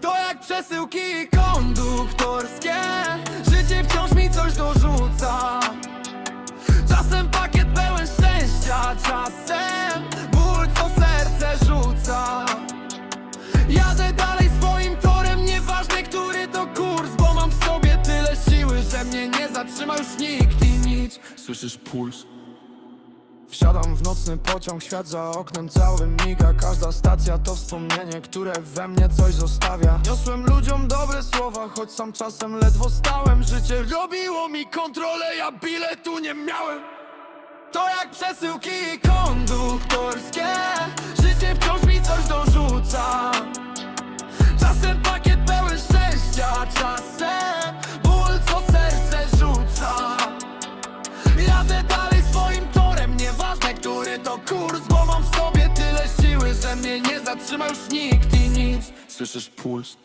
To jak przesyłki konduktorskie. Życie wciąż mi coś dorzuca. Czasem pakiet pełen szczęścia Czasem ból co serce rzuca. Jadę dalej swoim torem Nieważne który to kurs Bo mam w sobie tyle siły Że mnie nie zatrzyma już nikt i nic. Słyszysz puls? Wsiadam w nocny pociąg, świat za oknem cały miga. Każda stacja to wspomnienie, które we mnie coś zostawia. Niosłem ludziom dobre słowa, choć sam czasem ledwo stałem. Życie robiło mi kontrolę, ja biletu nie miałem. To jak przesyłki konduktorskie to kurs Bo mam w sobie tyle siły, że mnie nie zatrzyma już nikt i nic Słyszysz puls?